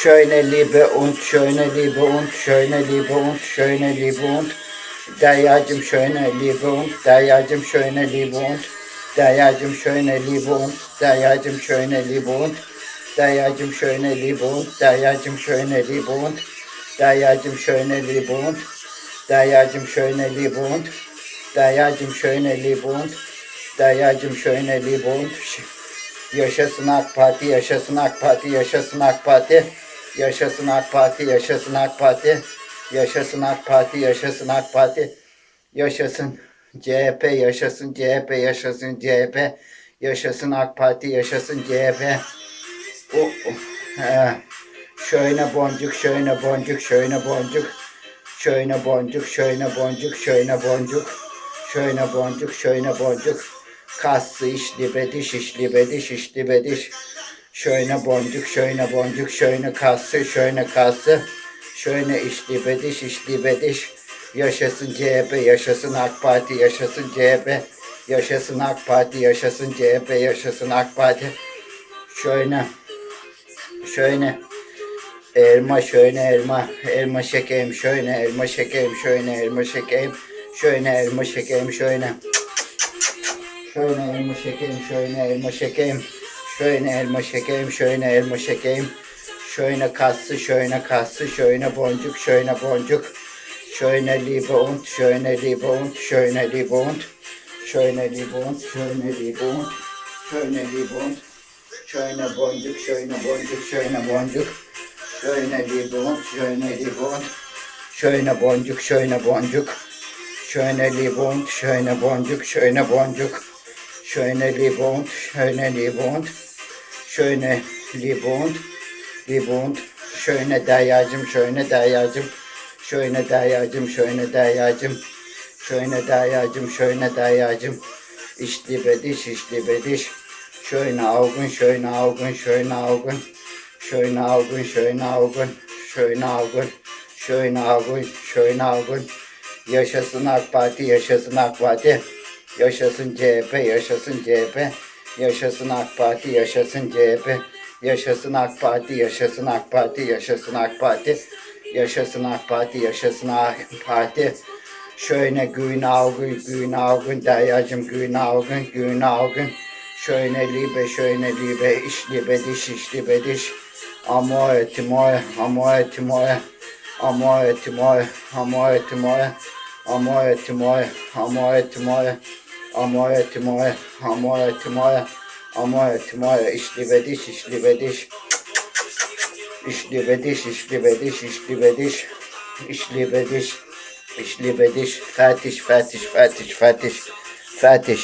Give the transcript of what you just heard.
Schöne liebe und, schöne liebe und, schöne liebe und, schöne liebe und. Deryacım şöyle liebe und, deryacım şöyle liebe und. Deryacım şöyle liebe und, deryacım şöyle liebe und. Deryacım şöyle liebe und, deryacım şöyle liebe und. Deryacım şöyle liebe und. Deryacım şöyle liebe und. Deryacım şöyle liebe und. Deryacım şöyle liebe und. Yaşasın AK Parti, yaşasın AK Parti, yaşasın AK Parti yaşasın AK Parti, yaşasın AK Parti, yaşasın AK Parti, yaşasın AK Parti, yaşasın CHP, yaşasın CHP, yaşasın CHP, yaşasın AK Parti, yaşasın CHP. O, o. Şöyle boncuk, şöyle boncuk, şöyle boncuk, şöyle boncuk, şöyle boncuk, şöyle boncuk, şöyle boncuk, şöyle boncuk. Kassı işli bediş, işli bediş, işli bediş. Şöyle boncuk, şöyle boncuk, şöyle kassı, şöyle kassı. Şöyle işli bediş, işli bediş. Yaşasın CHP, yaşasın AK Parti, yaşasın CHP. Yaşasın AK Parti, yaşasın CHP, yaşasın AK Parti. Şöyle, şöyle. Elma şöyle elma, elma şekerim şöyle, elma şekerim şöyle, elma şekerim şöyle, elma şekerim şöyle. Şöyle elma şekerim şöyle, elma şekerim şöyle, elma şekerim Şöyle elma şekeyim, şöyle elma şekeyim. Şöyle kassı, şöyle kassı, şöyle boncuk, şöyle boncuk. Şöyle libount, şöyle libount, şöyle libount. Şöyle libount, şöyle libount, şöyle libount. Şöyle boncuk, şöyle boncuk, şöyle boncuk. Şöyle libount, şöyle libount. Şöyle boncuk, şöyle boncuk. Şöyle libount, şöyle boncuk, şöyle boncuk. Şöyle libount, şöyle libount. Şöyle libount libon, libon, şöyle deryacım, şöyle deryacım, şöyle deryacım, şöyle deryacım, şöyle deryacım, şöyle deryacım, işli bediş, işli bediş, şöyle avgun, şöyle avgun, şöyle avgun, Schöne Augen, schöne Augen, schöne Augen, schöne Augen, schöne Augen. Yaşasın AK Parti, yaşasın AK Parti. Yaşasın CHP, yaşasın CHP. Yaşasın AK Parti, yaşasın CHP. Yaşasın AK Parti, yaşasın AK Parti, yaşasın AK Parti. Yaşasın AK Parti, yaşasın AK Parti. Schöne grüne Augen, grüne Augen, Deryacım grüne Augen, grüne Augen. Schöne Liebe, schöne Liebe, ich liebe dich, ich liebe dich. Amore, Timore, Amore, Timore, Amore, Timore, Amore, Timore, Amore, Timore, Amore, Timore, آمای اتماعی آمای اتماعی آمای اتماعی اشتی بدیش اشتی بدیش. اشتی بدیش اشتی بدیش اشتی بدیش. اشتی بدیش اشتی بدیش. فتیش فتیش فتیش فتیش فتیش